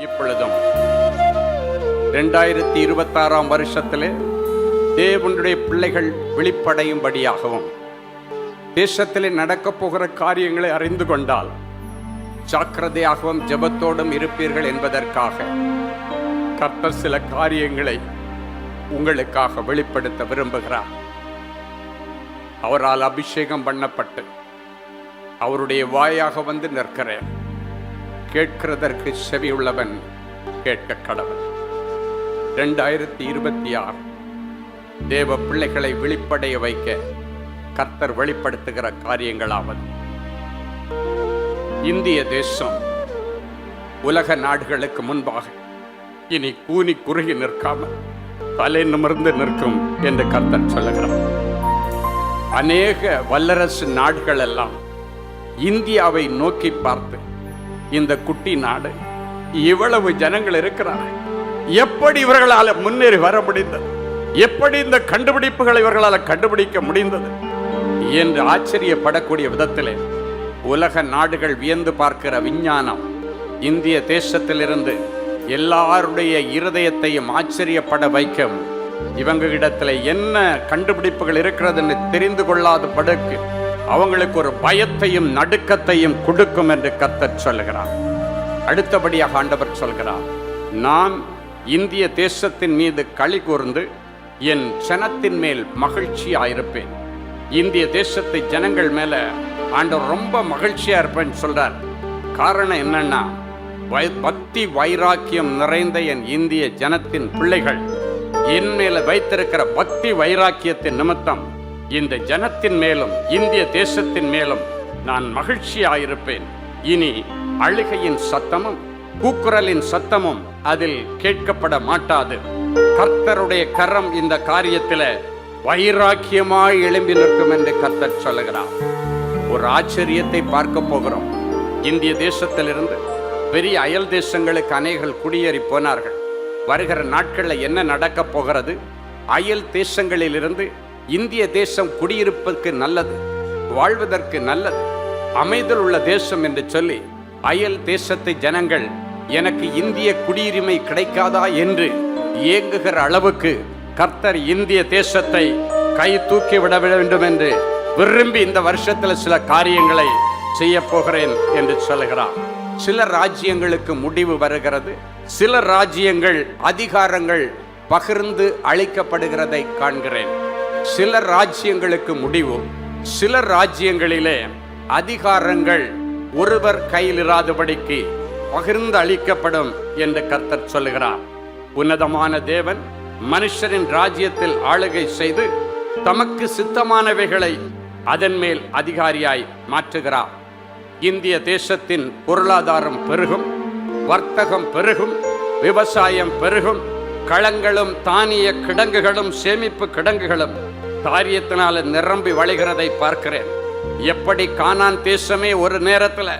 இப்பொழுதும் ரெண்டாயிரத்தி இருபத்தாறாம் வருஷத்தில் தேவனுடைய பிள்ளைகள் வெளிப்படையும்படியாகவும் தேசத்திலே நடக்கப் போகிற காரியங்களை அறிந்து கொண்டால் ஜாக்கிரதையாகவும் ஜெபத்தோடும் இருப்பீர்கள் என்பதற்காக கர்த்தர் சில காரியங்களை உங்களுக்காக வெளிப்படுத்த விரும்புகிறார். அவரால் அபிஷேகம் பண்ணப்பட்டு அவருடைய வாயாக வந்து நிற்கிறேன். கேட்கிறதற்கு செவியுள்ளவன் கேட்க கடவுள் ரெண்டாயிரத்தி இருபத்தி ஆறு தேவ பிள்ளைகளை வெளிப்படைய வைக்க கர்த்தர் வெளிப்படுத்துகிற காரியங்களாவது. இந்திய தேசம் உலக நாடுகளுக்கு முன்பாக இனி கூனி குறுகி நிற்காமல் தலை நிமிர்ந்து நிற்கும் என்று கர்த்தர் சொல்லுகிறார். அநேக வல்லரசு நாடுகள் எல்லாம் இந்தியாவை நோக்கி பார்த்து இந்த குட்டி நாடு. இவ்வளவு ஜனங்கள் இருக்கிறார்கள். எப்படி இவர்களால் முன்னேறி வர முடிந்தது? எப்படி இந்த கண்டுபிடிப்புகளை இவர்களால் கண்டுபிடிக்க முடிந்தது? என்று ஆச்சரியப்படக்கூடிய விதத்திலே உலக நாடுகள் வியந்து பார்க்கிற விஞ்ஞானம் இந்திய தேசத்திலிருந்து எல்லாருடைய இருதயத்தையும் ஆச்சரியப்பட வைக்கும். இவங்க இடத்துல என்ன கண்டுபிடிப்புகள் இருக்கிறதுன்னு தெரிந்து கொள்ளாத படுக்கு அவங்களுக்கு ஒரு பயத்தையும் நடுக்கத்தையும் கொடுக்கும் என்று கத்தர் சொல்கிறார் அடுத்தபடியாக ஆண்டவர் சொல்கிறார் நான் இந்திய தேசத்தின் மீது களி கூர்ந்து என் ஜனத்தின் மேல் மகிழ்ச்சியாயிருப்பேன். இந்திய தேசத்தை ஜனங்கள் மேல ஆண்டவர் ரொம்ப மகிழ்ச்சியா இருப்பேன்னு சொல்றார். காரணம் என்னன்னா வை- பக்தி வைராக்கியம் நிறைந்த என் இந்திய ஜனத்தின் பிள்ளைகள் என் மேல வைத்திருக்கிற பக்தி வைராக்கியத்தின் நிமித்தம் இந்த ஜனத்தின் மேலும் இந்திய தேசத்தின் மேலும் நான் மகிழ்ச்சியாயிருப்பேன். இனி அழுகையின் சத்தமும் கூக்குரலின் சத்தமும் அதில் கேட்கப்பட மாட்டாது. கர்த்தருடைய கரம் இந்த காரியத்தில் வைராக்கியமாய் எழும்பி நிற்கும் என்று கர்த்தர் சொல்லுகிறார். ஒரு ஆச்சரியத்தை பார்க்க போகிறோம். இந்திய தேசத்திலிருந்து பெரிய அயல் தேசங்களுக்கு அநேகர் குடியேறி போனார்கள். வருகிற நாட்களில் என்ன நடக்கப் போகிறது? அயல் தேசங்களிலிருந்து இந்திய தேசம் குடியிருப்பதற்கு நல்லது வாழ்வதற்கு நல்லது அமைதல் உள்ள தேசம் என்று சொல்லி அயல் தேசத்தை ஜனங்கள் எனக்கு இந்திய குடியுரிமை கிடைக்காதா என்று இயங்குகிற அளவுக்கு கர்த்தர் இந்திய தேசத்தை கை தூக்கி விட வேண்டும் என்று விரும்பி இந்த வருஷத்தில் சில காரியங்களை செய்ய போகிறேன் என்று சொல்லுகிறார். சில ராஜ்யங்களுக்கு முடிவு வருகிறது சில ராஜ்யங்கள் அதிகாரங்கள் பகிர்ந்து அளிக்கப்படுகிறதை காண்கிறேன். சில ராஜ்யங்களுக்கு முடிவு. சில ராஜ்யங்களிலே அதிகாரங்கள் ஒருவர் கையில் இராதபடிக்கு பகிர்ந்து அளிக்கப்படும் என்று கர்த்தர் சொல்லுகிறார். உன்னதமான தேவன் மனுஷரின் ராஜ்யத்தில் ஆளுகை செய்து தமக்கு சித்தமானவைகளை அதன் மேல் அதிகாரியாய் மாற்றுகிறார். இந்திய தேசத்தின் பொருளாதாரம் பெருகும் வர்த்தகம் பெருகும் விவசாயம் பெருகும் களங்களும் தானிய கிடங்குகளும் சேமிப்பு கிடங்குகளும் காரியத்தினால நிரம்பி வழிகிறதை பார்க்கிறேன். எப்படி கானான் தேசமே ஒரு நேரத்தில்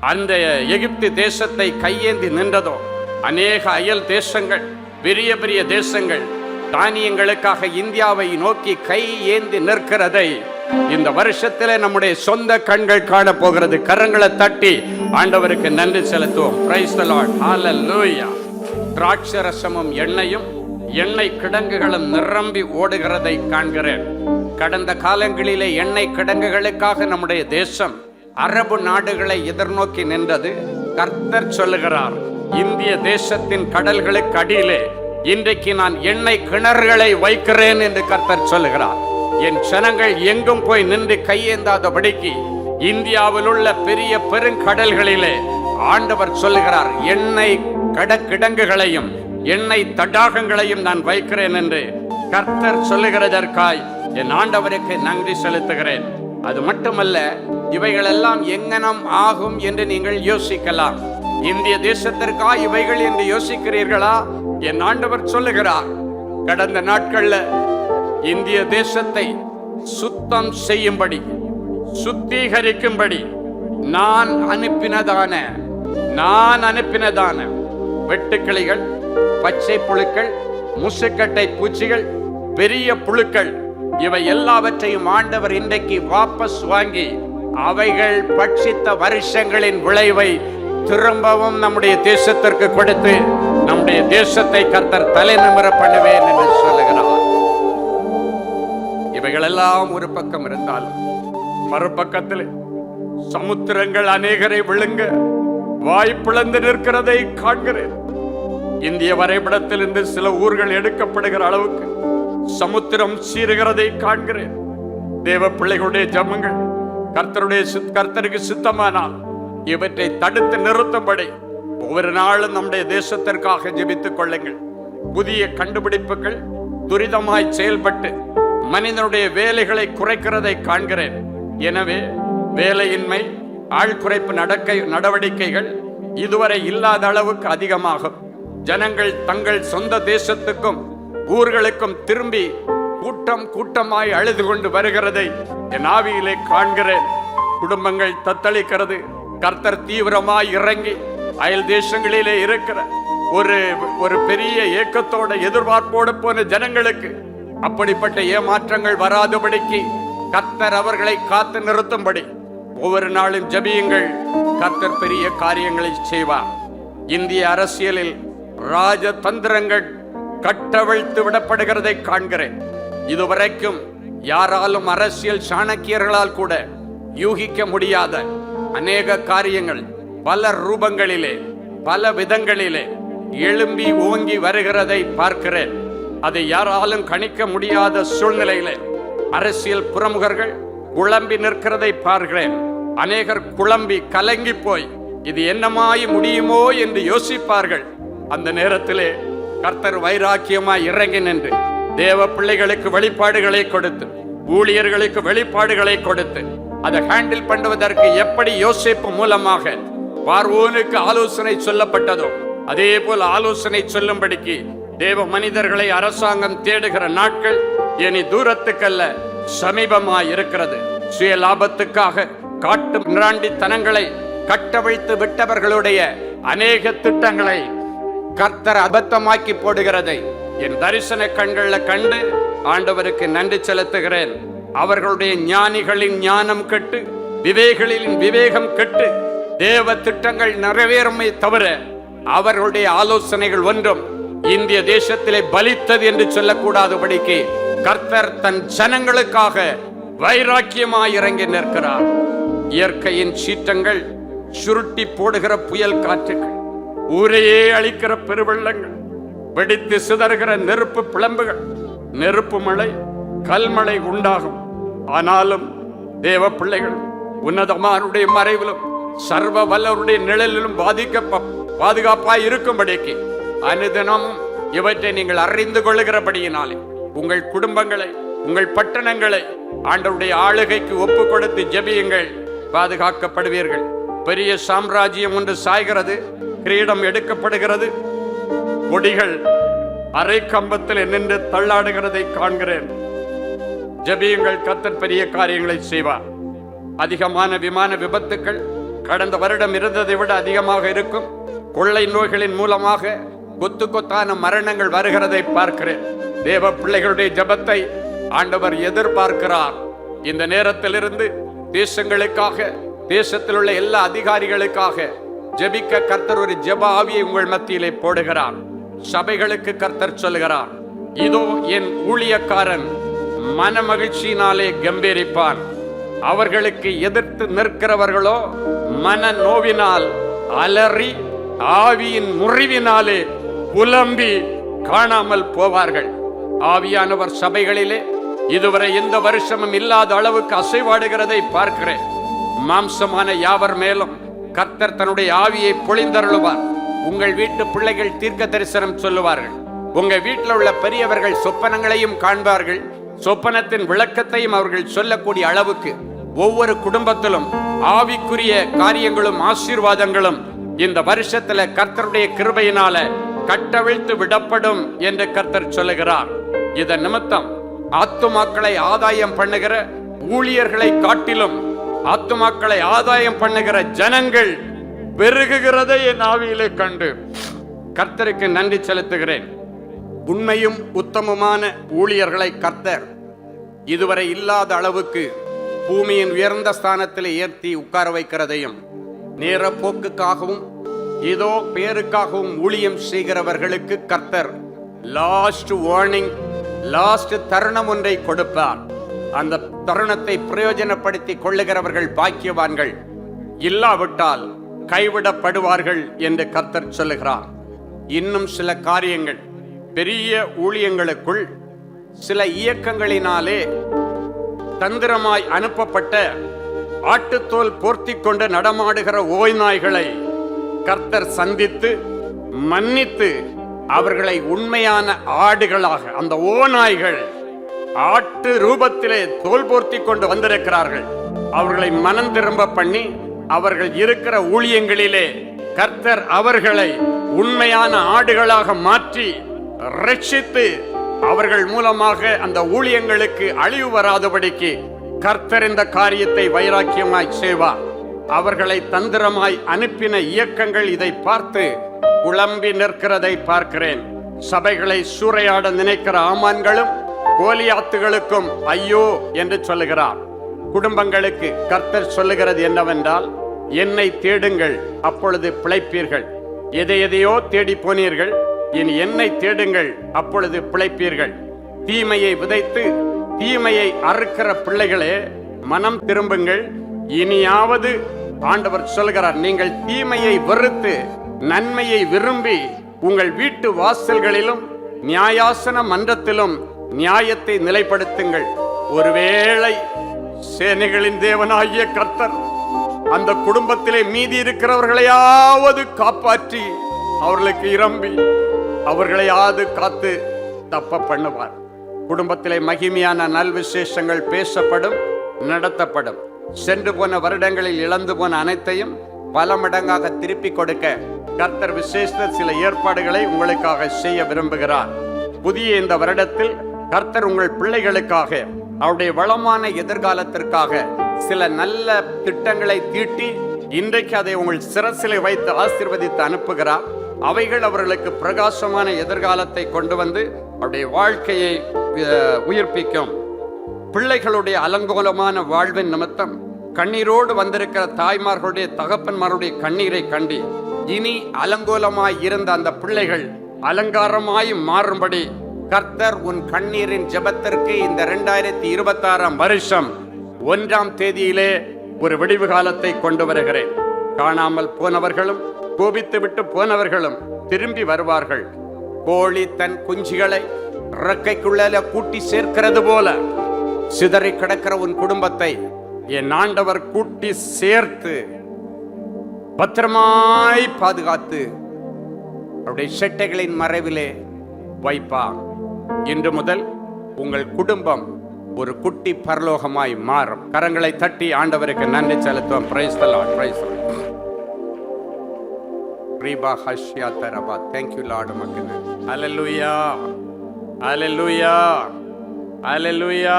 அந்த எகிப்து தேசத்தை கையேந்தி நின்றதோ அநேக அயல் தேசங்கள் பெரிய பெரிய தேசங்கள் தானியங்களுக்காக இந்தியாவை நோக்கி கை ஏந்தி நிற்கிறதை இந்த வருஷத்தில் நம்முடைய சொந்த கண்கள் காண போகிறது கரங்களை தட்டி ஆண்டவருக்கு நன்றி செலுத்துவோம். பிரைஸ் லார்ட் ஹalleluya திராட்சரசமும் எண்ணெயும் எண்ணெய் கிடங்குகளும் நிரம்பி ஓடுகிறதை காண்கிறேன். கடந்த காலங்களிலே எண்ணெய் கிடங்குகளுக்காக நம்முடைய தேசம் அரபு நாடுகளை எதிர்நோக்கி நின்றது. கர்த்தர் சொல்லுகிறார் இந்திய தேசத்தின் கடல்களுக்கு அடியிலே இன்றைக்கு நான் எண்ணெய் கிணறுகளை வைக்கிறேன் என்று கர்த்தர் சொல்லுகிறார். என் ஜனங்கள் எங்கும் போய் நின்று கையேந்தாதபடிக்கு இந்தியாவில் உள்ள பெரிய பெருங்கடல்களிலே ஆண்டவர் சொல்லுகிறார் எண்ணெய் கடற்கிடங்குகளையும் என்னை தடாகங்களையும் நான் வைக்கிறேன் என்று கர்த்தர் சொல்லுகிறதற்காய் என் ஆண்டவருக்கு நன்றி செலுத்துகிறேன். அது மட்டுமல்ல இவைகளெல்லாம் எங்கனம் ஆகும் என்று நீங்கள் யோசிக்கலாம். இந்திய தேசத்திற்கா இவைகள் என்று யோசிக்கிறீர்களா? என் ஆண்டவர் சொல்லுகிறார் கடந்த நாட்கள்ல இந்திய தேசத்தை சுத்தம் செய்யும்படி சுத்திகரிக்கும்படி நான் அனுப்பினதான நான் அனுப்பினதான வெட்டுக்கிளிகள் பச்சை புழுக்கள் முசுக்கட்டை பூச்சிகள் பெரிய புழுக்கள் இவை எல்லாவற்றையும் ஆண்டவர் இன்றைக்கு வாபஸ் வாங்கி அவைகள் பட்சித்த வருஷங்களின் விளைவை திரும்பவும் நம்முடைய தேசத்திற்கு கொடுத்து நம்முடைய தேசத்தை கர்த்தர் தலைநிமிர பண்ணுவேன் என்று சொல்லுகிறார். இவைகளெல்லாம் ஒரு பக்கம் இருந்தாலும் மறுபக்கத்தில் சமுத்திரங்கள் அநேகரை விழுங்க வாய்ப்பிழந்து நிற்கிறதை காண்கிறேன். இந்திய வரைபடத்தில் இருந்து சில ஊர்கள் எடுக்கப்படுகிற அளவுக்கு சமுத்திரம் சீருகிறதை காண்கிறேன். தேவ பிள்ளைகளுடைய ஜெபங்கள் கர்த்தருடைய சித்- கர்த்தருக்கு சித்தமானால் இவற்றை தடுத்து நிறுத்தும்படி ஒவ்வொரு நாளும் நம்முடைய தேசத்திற்காக ஜெபித்துக் கொள்ளுங்கள். புதிய கண்டுபிடிப்புகள் துரிதமாய் செயல்பட்டு மனிதனுடைய வேலைகளை குறைக்கிறதை காண்கிறேன். எனவே வேலையின்மை ஆள் குறைப்பு நடக்கை நடவடிக்கைகள் இதுவரை இல்லாத அளவுக்கு அதிகமாகும். ஜனங்கள் தங்கள் சொந்த தேசத்துக்கும் ஊர்களுக்கும் திரும்பி கூட்டம் கூட்டமாய் அழுது கொண்டு வருகிறதை என் ஆவியிலே காண்கிறேன். குடும்பங்கள் தத்தளிக்கிறது. கர்த்தர் தீவிரமாய் இறங்கி அயல் தேசங்களிலே இருக்கிற ஒரு ஒரு பெரிய ஏக்கத்தோட எதிர்பார்ப்போடு போன ஜனங்களுக்கு அப்படிப்பட்ட ஏமாற்றங்கள் வராதபடிக்கு கர்த்தர் அவர்களை காத்து நிறுத்தும்படி ஒவ்வொரு நாளும் ஜபியுங்கள். கர்த்தர் பெரிய காரியங்களை செய்வார். இந்திய அரசியலில் ராஜதந்திரங்கள் கட்டவிழ்த்து விடப்படுகிறதை காண்கிறேன். இதுவரைக்கும் யாராலும் அரசியல் சாணக்கியர்களால் கூட யூகிக்க முடியாத அநேக காரியங்கள் பல ரூபங்களிலே பல விதங்களிலே எழும்பி ஓங்கி வருகிறதை பார்க்கிறேன். அதை யாராலும் கணிக்க முடியாத சூழ்நிலையிலே அரசியல் பிரமுகர்கள் குழம்பி நிற்கிறதை பார்க்கிறேன். அநேகர் குழம்பி கலங்கி போய் இது என்னமாய் முடியுமோ? என்று யோசிப்பார்கள். அந்த நேரத்திலே கர்த்தர் வைராக்கியமாய் இறங்கி நின்று தேவ பிள்ளைகளுக்கு வெளிப்பாடுகளை கொடுத்து ஊழியர்களுக்கு வெளிப்பாடுகளை கொடுத்து அதை ஹேண்டில் பண்ணுவதற்கு எப்படி யோசிப்பு மூலமாக பார்வோனுக்கு ஆலோசனை சொல்லப்பட்டதோ அதே போல் ஆலோசனை சொல்லும்படிக்கு தேவ மனிதர்களை அரசாங்கம் தேடுகிற நாட்கள் இனி தூரத்துக்கல்ல சமீபமாய் இருக்கிறது. சுய லாபத்துக்காக காட்டு மிராண்டித்தனங்களை கட்டவிழ்த்து விட்டவர்களுடைய அநேக திட்டங்களை கர்த்தர் அபத்தமாக்கி போடுகிறதை என் தரிசன கண்களில் கண்டு ஆண்டவருக்கு நன்றி செலுத்துகிறேன். அவர்களுடைய ஞானிகளின் ஞானம் கெட்டு விவேகளின் விவேகம் கெட்டு தேவ திட்டங்கள் நிறைவேறுமே தவிர அவர்களுடைய ஆலோசனைகள் ஒன்றும் இந்திய தேசத்திலே பலித்தது என்று சொல்லக்கூடாதபடிக்கு கர்த்தர் தன் ஜனங்களுக்காக வைராக்கியமாய் இறங்கி நிற்கிறார். இயற்கையின் சீற்றங்கள் சுருட்டி போடுகிற புயல் காற்றுகள் ஊரையே அழிக்கிற பெருவெள்ளங்கள் வெடித்து சிதறுகிற நெருப்பு பிளம்புகள் நெருப்பு மழை கல்மழை உண்டாகும். ஆனாலும் தேவ பிள்ளைகள் உன்னதமானுடைய மறைவிலும் சர்வ வல்லருடைய நிழலிலும் பாதிக்க பாதுகாப்பாய் இருக்கும்படிக்கு அனுதினம் இவற்றை நீங்கள் அறிந்து கொள்ளுகிறபடியினாலே உங்கள் குடும்பங்களை உங்கள் பட்டணங்களை ஆண்டவருடைய ஆளுகைக்கு ஒப்பு கொடுத்து ஜெபியுங்கள் பாதுகாக்கப்படுவீர்கள். பெரிய சாம்ராஜ்யம் ஒன்று சாய்கிறது. கிரீடம் எடுக்கப்படுகிறது. கொடிகள் அரை கம்பத்தில் நின்று தள்ளாடுகிறதை காண்கிறேன். ஜெபியுங்கள் கத்தர் பெரிய காரியங்களை செய்வார். அதிகமான விமான விபத்துக்கள் கடந்த வருடம் இருந்ததை விட அதிகமாக இருக்கும். கொள்ளை நோய்களின் மூலமாக கொத்து கொத்தான மரணங்கள் வருகிறதை பார்க்கிறேன். தேவ பிள்ளைகளுடைய ஜெபத்தை ஆண்டவர் எதிர்பார்க்கிறார். இந்த நேரத்திலிருந்து தேசங்களுக்காக தேசத்தில் உள்ள எல்லா அதிகாரிகளுக்காக ஜெபிக்க கர்த்தர் ஒரு ஜெப ஆவியை உங்கள் மத்தியிலே போடுகிறார். சபைகளுக்கு கர்த்தர் சொல்கிறார் இதோ என் ஊழியக்காரன் மன மகிழ்ச்சியினாலே கம்பீரிப்பான். அவர்களுக்கு எதிர்த்து நிற்கிறவர்களோ மன நோவினால் அலறி ஆவியின் முறிவினாலே புலம்பி காணாமல் போவார்கள். ஆவியானவர் சபைகளிலே இதுவரை எந்த வருஷமும் இல்லாத அளவுக்கு அசைவாடுகிறதை பார்க்கிறேன். மாம்சமான யாவர் மேலும் கர்த்தர் தன்னுடைய ஆவியை பொழிந்தருளுவார். உங்கள் வீட்டு பிள்ளைகள் தீர்க்க தரிசனம் சொல்லுவார்கள். உங்க வீட்டில் உள்ள பெரியவர்கள் சொப்பனங்களையும் காண்பார்கள். சொப்பனத்தின் விளக்கத்தையும் அவர்கள் சொல்லக்கூடிய அளவுக்கு ஒவ்வொரு குடும்பத்திலும் ஆவிக்குரிய காரியங்களும் ஆசீர்வாதங்களும் இந்த வருஷத்துல கர்த்தருடைய கிருபையினால கட்டவிழ்த்து விடப்படும் என்று கர்த்தர் சொல்லுகிறார். இதன் நிமித்தம் ஆத்துமாக்களை ஆதாயம் பண்ணுகிற ஊழியர்களை காட்டிலும் ஆத்மாக்களை ஆதாயம் பண்ணுகிற ஜனங்கள் பெருகுகிறதை என் ஆவியிலே கண்டு கர்த்தருக்கு நன்றி செலுத்துகிறேன். உண்மையும் உத்தமமான ஊழியர்களை கர்த்தர் இதுவரை இல்லாத அளவுக்கு பூமியின் உயர்ந்த ஸ்தானத்தில் ஏற்றி உட்கார வைக்கிறதையும் நேர போக்குக்காகவும் இதோ பேருக்காகவும் ஊழியம் செய்கிறவர்களுக்கு கர்த்தர் லாஸ்ட் வார்னிங் லாஸ்ட் தருணம் ஒன்றை கொடுப்பார். அந்த தருணத்தை பிரயோஜனப்படுத்தி கொள்ளுகிறவர்கள் பாக்கியவான்கள். இல்லாவிட்டால் கைவிடப்படுவார்கள் என்று கர்த்தர் சொல்லுகிறார். இன்னும் சில காரியங்கள். பெரிய ஊழியங்களுக்குள் சில இயக்கங்களினாலே தந்திரமாய் அனுப்பப்பட்ட ஆட்டுத்தோல் போர்த்தி கொண்டு நடமாடுகிற ஓய் நாய்களை கர்த்தர் சந்தித்து மன்னித்து அவர்களை உண்மையான ஆடுகளாக அந்த ஓநாய்கள் ஆட்டு ரூபத்திலே தோல் போர்த்தி கொண்டு வந்திருக்கிறார்கள். அவர்களை மனம் திரும்ப பண்ணி அவர்கள் இருக்கிற ஊழியங்களிலே கர்த்தர் அவர்களை உண்மையான ஆடுகளாக மாற்றி ரட்சித்து அவர்கள் மூலமாக அந்த ஊழியங்களுக்கு அழிவு வராதபடிக்கு கர்த்தர் இந்த காரியத்தை வைராக்கியமாய் செய்வார். அவர்களை தந்திரமாய் அனுப்பின இயக்கங்கள் இதை பார்த்து குழம்பி நிற்கிறதை பார்க்கிறேன். சபைகளை சூறையாட நினைக்கிற ஆமான்களும் கோலியாத்துகளுக்கும் ஐயோ என்று சொல்லுகிறார். குடும்பங்களுக்கு கர்த்தர் சொல்லுகிறது என்னவென்றால் என்னை தேடுங்கள் அப்பொழுது பிழைப்பீர்கள். எதை எதையோ தேடி போனீர்கள் இனி என்னை தேடுங்கள் அப்பொழுது பிழைப்பீர்கள். தீமையை விதைத்து தீமையை அறுக்கிற பிள்ளைகளே மனம் திரும்புங்கள். இனியாவது ஆண்டவர் சொல்கிறார் நீங்கள் தீமையை வெறுத்து நன்மையை விரும்பி உங்கள் வீட்டு வாசல்களிலும் நியாயாசன மன்றத்திலும் நியாயத்தை நிலைப்படுத்துங்கள். ஒருவேளை சேனைகளின் தேவனாகிய கர்த்தர் அந்த குடும்பத்திலே மீதி இருக்கிறவர்களையாவது காப்பாற்றி அவர்களுக்கு இரம்பி அவர்களையாவது காத்து தப்ப பண்ணுவார். குடும்பத்திலே மகிமையான நல் விசேஷங்கள் பேசப்படும் நடத்தப்படும். சென்று போன வருடங்களில் இழந்து போன அனைத்தையும் பல மடங்காக திருப்பி கொடுக்க கர்த்தர் விசேஷ சில ஏற்பாடுகளை உங்களுக்காக செய்ய விரும்புகிறார். புதிய இந்த வருடத்தில் கர்த்தர் உங்கள் பிள்ளைகளுக்காக அவருடைய வளமான எதிர்காலத்திற்காக சில நல்ல திட்டங்களை தீட்டி இன்றைக்கு அதை உங்கள் சிரசிலை வைத்து ஆசீர்வதித்து அனுப்புகிறார். அவைகள் அவர்களுக்கு பிரகாசமான எதிர்காலத்தை கொண்டு வந்து அவருடைய வாழ்க்கையை உயிர்ப்பிக்கும். பிள்ளைகளுடைய அலங்கோலமான வாழ்வின் நிமித்தம் கண்ணீரோடு வந்திருக்கிற தாய்மார்களுடைய தகப்பன்மாருடைய கண்ணீரை கண்டு இனி அலங்கோலமாய் இருந்த அந்த பிள்ளைகள் அலங்காரமாய் மாறும்படி கர்த்தர் உன் கண்ணீரின் ஜெபத்திற்கு இந்த ரெண்டாயிரத்தி இருபத்தாறாம் வருஷம் ஒன்றாம் தேதியிலே ஒரு விடிவு காலத்தை கொண்டு வருகிறேன். காணாமல் போனவர்களும் கோபித்து விட்டு போனவர்களும் திரும்பி வருவார்கள். கோழி தன் குஞ்சுகளை இறக்கைக்குள்ள கூட்டி சேர்க்கிறது போல சிதறி கிடக்கிற உன் குடும்பத்தை என் ஆண்டவர் கூட்டி சேர்த்து பத்திரமாய் பாதுகாத்து அவருடைய செட்டைகளின் மறைவிலே வைப்பான் இன்று முதல் உங்கள் குடும்பம் ஒரு குட்டி பரலோகமாய் மாறும். கரங்களை தட்டி ஆண்டவருக்கு நன்றி செலுத்துவோம். பிரைஸ் தலாட் பிரைஸ் ரீபா ஹஷ்யா தரபா தேங்க்யூ லார்டு மக்கள் அலலுயா அலலுயா அலலுயா